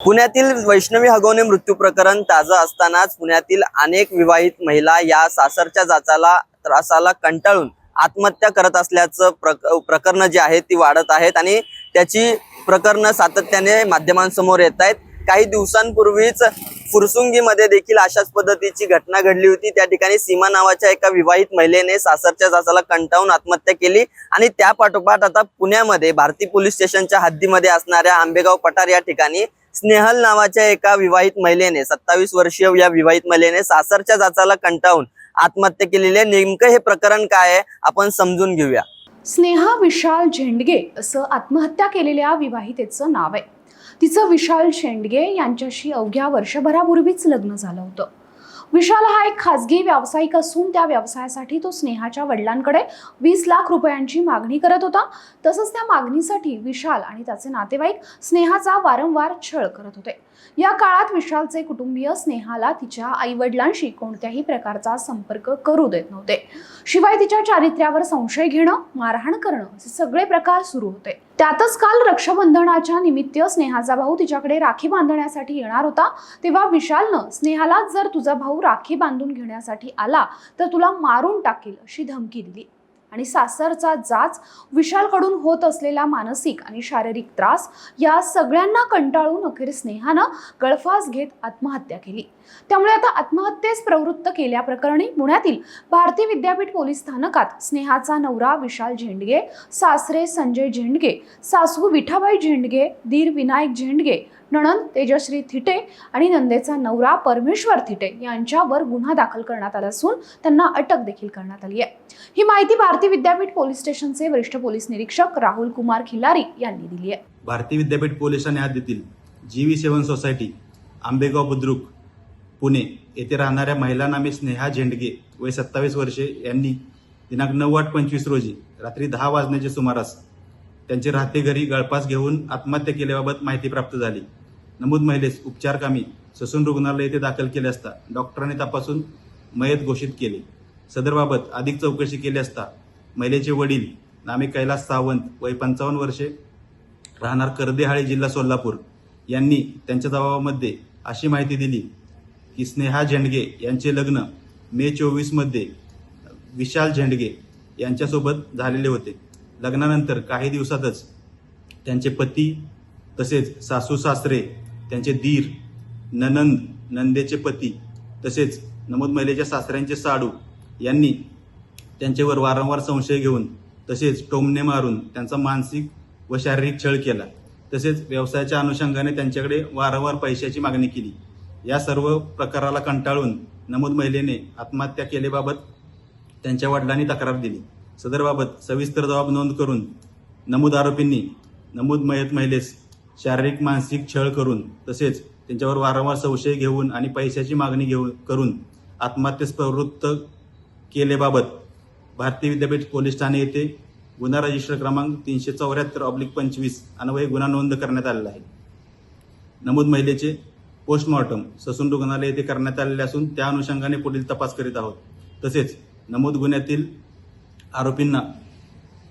पुण्यातील वैष्णवी हगवणे मृत्यू प्रकरण ताजं असतानाच पुण्यातील अनेक विवाहित महिला या सासरच्या जाचाला त्रासाला कंटाळून आत्महत्या करत असल्याचं प्रक प्रकरणं जी आहेत ती वाढत आहेत आणि त्याची प्रकरणं सातत्याने माध्यमांसमोर येत आहेत. काही दिवसांपूर्वीच फुरसुंगीमध्ये देखील अशाच पद्धतीची घटना घडली होती. त्या ठिकाणी सीमा नावाच्या एका विवाहित महिलेने सासरच्या जाचाला कंटाळून आत्महत्या केली आणि त्या पाठोपाठ आता पुण्यामध्ये भारती पोलीस स्टेशनच्या हद्दीमध्ये असणाऱ्या आंबेगाव पठार या ठिकाणी स्नेहल नावाच्या एका विवाहित महिलेने सत्तावीस वर्षीय या विवाहित महिलेने सासरच्या जाचाला कंटाळून आत्महत्या केलेली आहे. नेमकं हे प्रकरण काय आहे? आपण समजून घेऊया. स्नेहा विशाल झेंडगे असं आत्महत्या केलेल्या विवाहितेचं नाव आहे. तिचं विशाल शेंडगे यांच्याशी अवघ्या वर्षभरापूर्वीच लग्न झालं होतं. विशाल हा एक खाजगी व्यावसायिक असून त्या व्यवसायासाठी तो स्नेहाच्या वडिलांकडे वीस लाख रुपयांची मागणी करत होता. तसंच त्या मागणीसाठी विशाल आणि त्याचे नातेवाईक स्नेहाचा वारंवार छळ करत होते. या काळात विशालचे कुटुंबीय स्नेहाला तिच्या आईवडिलांशी कोणत्याही प्रकारचा संपर्क करू देत नव्हते. शिवाय तिच्या चारित्र्यावर संशय घेणं मारहाण करणं असे सगळे प्रकार सुरू होते. त्यातच काल रक्षाबंधनाच्या निमित्त स्नेहाचा भाऊ तिच्याकडे राखी बांधण्यासाठी येणार होता. तेव्हा विशालनं स्नेहाला जर तुझा भाऊ राखी बांधून घेण्यासाठी आला तर तुला मारून टाकेल अशी धमकी दिली. आणि सासरचा जाच विशालकडून होत असलेला मानसिक आणि शारीरिक त्रास या सगळ्यांना कंटाळून अखेर स्नेहानं गळफास घेत आत्महत्या केली. त्यामुळे आता आत्महत्येस प्रवृत्त केल्याप्रकरणी पुण्यातील भारती विद्यापीठ पोलीस स्थानकात स्नेहाचा नवरा विशाल झेंडगे सासरे संजय झेंडगे सासू विठाबाई झेंडगे धीर विनायक झेंडगे नणंद तेजश्री थिटे आणि नंदेचा नवरा परमेश्वर थिटे यांच्यावर गुन्हा दाखल करण्यात आला असून त्यांना अटक देखील करण्यात आली आहे. ही माहिती भारती विद्यापीठ पोलीस स्टेशनचे वरिष्ठ पोलीस निरीक्षक राहुल कुमार खिलारी यांनी दिली आहे. भारती विद्यापीठ पोलिसांनी आज देतील V seven society Ambegaon Budruk Pune येथे राहणाऱ्या महिला नामे स्नेहा झेंडगे वय सत्तावीस वर्षे यांनी दिनांक नऊ आठ पंचवीस रोजी रात्री दहा वाजण्याच्या सुमारास त्यांचे राहते घरी गळपास घेऊन आत्महत्या केल्याबाबत माहिती प्राप्त झाली. नमूद महिलेस उपचारकामी ससून रुग्णालय येथे दाखल केले असता डॉक्टरांनी तपासून मयत घोषित केले. सदरबाबत अधिक चौकशी केली असता महिलेचे वडील नामे कैलास सावंत वय पंचावन्न वर्षे राहणार कर्देहाळे जिल्हा सोलापूर यांनी त्यांच्या जबाबामध्ये अशी माहिती दिली की स्नेहा झेंडगे यांचे लग्न मे चोवीसमध्ये विशाल झेंडगे यांच्यासोबत झालेले होते. लग्नानंतर काही दिवसातच त्यांचे पती तसेच सासू सासरे त्यांचे दीर ननंद नंदेचे पती तसेच नमोद महिलेच्या सासऱ्यांचे साडू यांनी त्यांच्यावर वारंवार संशय घेऊन तसेच टोमणे मारून त्यांचा मानसिक व शारीरिक छळ केला. तसेच व्यवसायाच्या अनुषंगाने त्यांच्याकडे वारंवार पैशाची मागणी केली. या सर्व प्रकाराला कंटाळून नमूद महिलेने आत्महत्या केल्याबाबत त्यांच्या वडिलांनी तक्रार दिली. सदरबाबत सविस्तर जबाब नोंद करून नमूद आरोपींनी नमूद मयत महिलेस शारीरिक मानसिक छळ करून तसेच त्यांच्यावर वारंवार संशय घेऊन आणि पैशाची मागणी घेऊन करून आत्महत्येस प्रवृत्त केल्याबाबत भारतीय विद्यापीठ पोलीस ठाणे येथे गुन्हा रजिस्टर क्रमांक तीनशे चौऱ्याहत्तर ऑब्लिक पंचवीस अन्वये गुन्हा नोंद करण्यात आलेला आहे. नमूद महिलेचे पोस्टमॉर्टम ससून रुग्णालय येथे करण्यात आलेले असून त्या अनुषंगाने पुढील तपास करीत आहोत. तसेच नमूद गुन्ह्यातील आरोपींना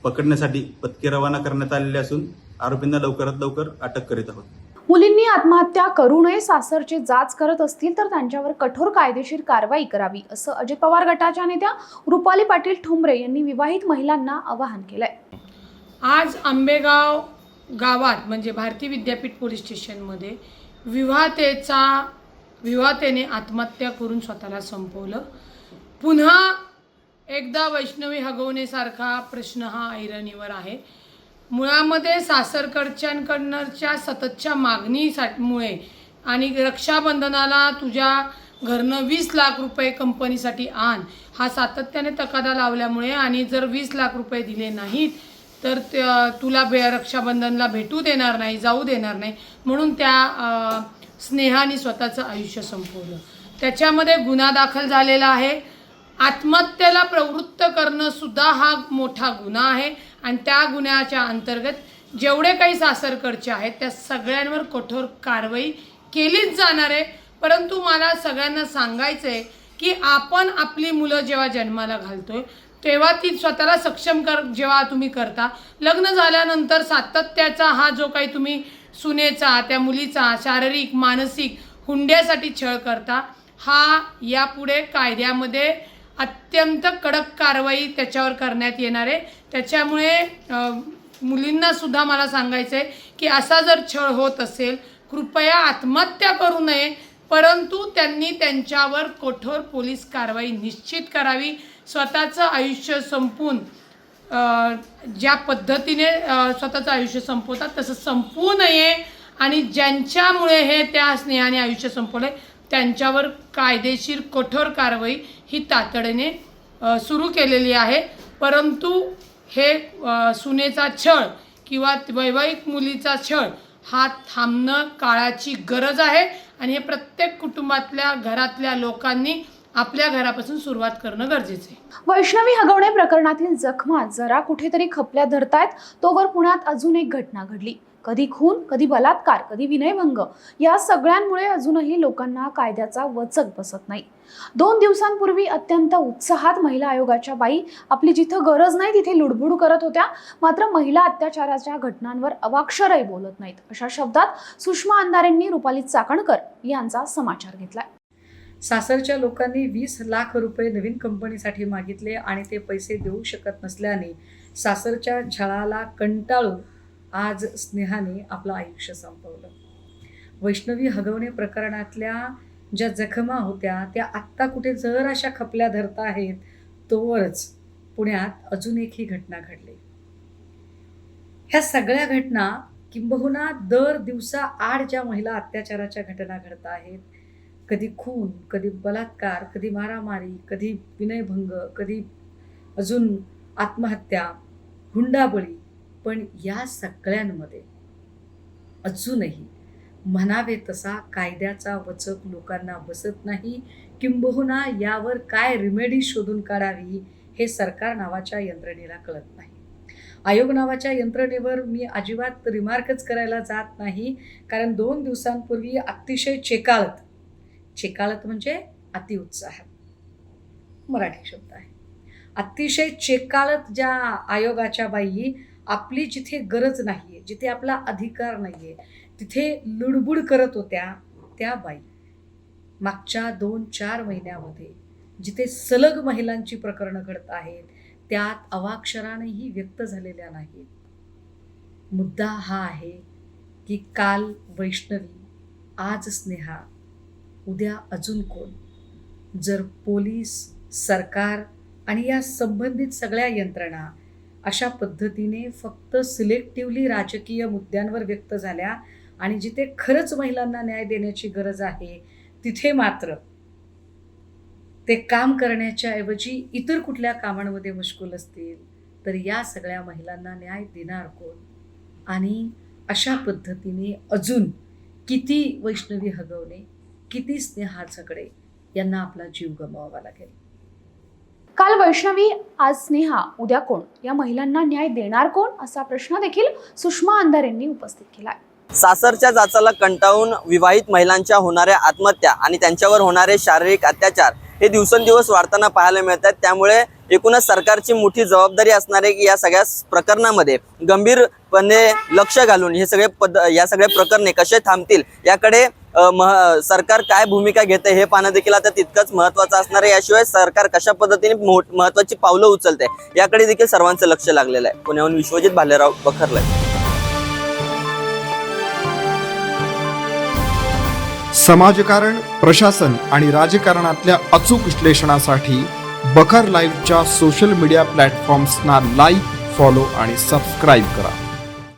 पकडण्यासाठी पथके रवाना करण्यात आलेले असून आरोपींना लवकरात लवकर अटक करीत आहोत. मुलींनी आत्महत्या करू नये सासरचे जाच करत असतील तर त्यांच्यावर कठोर कायदेशीर कारवाई करावी असं अजित पवार गटाच्या नेत्या रुपाली पाटील ठोंबरे यांनी विवाहित महिलांना आवाहन केलंय. आज आंबेगाव गावात म्हणजे भारती विद्यापीठ पोलीस स्टेशनमध्ये विवाहतेचा विवाहतेने आत्महत्या करून स्वतःला संपवलं. पुन्हा एकदा वैष्णवी हगवण्यासारखा प्रश्न हा ऐरणीवर आहे. मुळामध्ये सासरकडच्यांकडनरच्या सततच्या मागणीसाठीमुळे आणि रक्षाबंधनाला तुझ्या घरनं वीस लाख रुपये कंपनीसाठी आण. हा सातत्याने तकादा लावल्यामुळे आणि जर वीस लाख रुपये दिले नाहीत तर तुला बे रक्षाबंधनला भेटू देणार नाही जाऊ देणार नाही. म्हणून त्या स्नेहाने स्वतःचं आयुष्य संपवलं. त्याच्यामध्ये गुन्हा दाखल झालेला आहे. आत्महत्येला प्रवृत्त करणं सुद्धा हा मोठा गुन्हा आहे. आणि त्या गुन्ह्याच्या अंतर्गत जेवढे काही सासरकडचे आहेत त्या सगळ्यांवर कठोर कारवाई केलीच जाणार आहे. परंतु मला सगळ्यांना सांगायचं आहे की आपण आपली मुलं जेव्हा जन्माला घालतोय तेव्हा ती स्वतःला सक्षम कर जेव्हा तुम्ही करता. लग्न झाल्यानंतर सातत्याचा हा जो काही तुम्ही सुनेचा त्या मुलीचा शारीरिक मानसिक हुंड्यासाठी छळ करता हा यापुढे कायद्यामध्ये अत्यंत कडक कारवाई त्याच्यावर करण्यात येणार आहे. त्याच्यामुळे मुलींनासुद्धा मला सांगायचं आहे की असा जर छळ होत असेल कृपया आत्महत्या करू नये. परंतु त्यांनी त्यांच्यावर कठोर पोलीस कारवाई निश्चित करावी. स्वतःचं आयुष्य संपून ज्या पद्धतीने स्वतःचं आयुष्य संपवतात तसं संपवू नये. आणि ज्यांच्यामुळे हे त्या स्नेहाने आयुष्य संपवले त्यांच्यावर कायदेशीर कठोर कारवाई ही तातडीने सुरू केलेली आहे. परंतु हे सुनेचा छळ किंवा वैवाहिक मुलीचा छळ हा थांबणं काळाची गरज आहे. आणि हे प्रत्येक कुटुंबातल्या घरातल्या लोकांनी आपल्या घरापासून सुरुवात करणं गरजेचं आहे. वैष्णवी हगवणे प्रकरणातील जखमा जरा कुठेतरी खपल्या धरतायत. तोवर पुण्यात अजून एक घटना घडली. कधी खून कधी बलात्कार कधी विनयभंग. या सगळ्यांमुळे अजूनही लोकांना कायद्याचा वचक बसत नाही. दोन दिवसांपूर्वी अत्यंत उत्साहात महिला आयोगाच्या बाई आपली जिथं गरज नाही तिथे लुडबुड करत होत्या. मात्र महिला अत्याचाराच्या घटनांवर अवाक्षरही बोलत नाहीत. अशा शब्दात सुषमा अंधारेंनी रुपाली चाकणकर यांचा समाचार घेतलाय. सासरच्या लोकांनी वीस लाख रुपये नवीन कंपनीसाठी मागितले आणि ते पैसे देऊ शकत नसल्याने सासरच्या छळाला कंटाळून आज स्नेहाने आपलं आयुष्य संपवलं. वैष्णवी हगवणे प्रकरणातल्या ज्या जखमा होत्या त्या आत्ता कुठे जर अशा खपल्या धरत आहेत तोवरच पुण्यात अजून एक ही घटना घडली. ह्या सगळ्या घटना किंबहुना दर दिवसा आड ज्या महिला अत्याचाराच्या घटना घडत आहेत कधी खून कधी बलात्कार कधी मारामारी कधी विनयभंग कधी अजून आत्महत्या हुंडाबळी. पण या सगळ्यांमध्ये अजूनही म्हणावे तसा कायद्याचा वचक लोकांना बसत नाही. किंबहुना यावर काय रिमेडी शोधून काढावी हे सरकार नावाच्या यंत्रणेला कळत नाही. आयोग नावाच्या यंत्रणेवर मी अजिबात रिमार्कच करायला जात नाही. कारण दोन दिवसांपूर्वी अतिशय चेकाळत चेकाळत म्हणजे अतिउत्साह मराठी शब्द आहे. अतिशय चेकाळत ज्या आयोगाच्या बाई आपली जिथे गरज नाही आहे जिथे आपला अधिकार नाही आहे तिथे लुडबुड करत होत्या त्या बाई. मागच्या दोन चार महिन्यामध्ये जिथे सलग महिलांची प्रकरणं घडत आहेत त्यात अवाक्षरानेही व्यक्त झालेल्या नाहीत. मुद्दा हा आहे की काल वैष्णवी आज स्नेहा उद्या अजून कोण? जर पोलीस सरकार आणि या संबंधित सगळ्या यंत्रणा अशा पद्धतीने फक्त सिलेक्टिव्हली राजकीय मुद्द्यांवर व्यक्त झाल्या आणि जिथे खरंच महिलांना न्याय देण्याची गरज आहे तिथे मात्र ते काम करण्याच्या ऐवजी इतर कुठल्या कामांमध्ये मशगूल असतील तर या सगळ्या महिलांना न्याय देणार कोण? आणि अशा पद्धतीने अजून किती वैष्णवी हगवणे? किती स्नेहा झगडे यांना आपला जीव गमवावा लागेल. काल वैष्णवी आज स्नेहा उद्या कोण? या महिलांना न्याय देणार कोण? असा प्रश्न देखील सुषमा अंधारेंनी उपस्थित केलाय. सासरच्या जाचाला कंटाळून विवाहित महिलांच्या होणाऱ्या आत्महत्या आणि त्यांच्यावर होणारे शारीरिक अत्याचार हे दिवसेंदिवस वाढताना पाहायला मिळतात. त्यामुळे एकूणच सरकारची मोठी जबाबदारी असणार आहे की या सगळ्या प्रकरणामध्ये गंभीरपणे लक्ष घालून हे सगळे पद या सगळ्या प्रकरणे कसे थांबतील याकडे सरकार काय भूमिका घेते हे पाहणं देखील आता तितकंच महत्वाचं असणार आहे. याशिवाय सरकार कशा पद्धतीने महत्वाची पावलं उचलते याकडे देखील सर्वांचं लक्ष लागलेलं आहे. पुण्याहून विश्वजित भालेराव बखरलाय समाजकारण प्रशासन आणि राजकारणातल्या अचूक विश्लेषणासाठी बखर लाईव्हच्या सोशल मीडिया प्लॅटफॉर्म्सना लाईक फॉलो आणि सबस्क्राईब करा.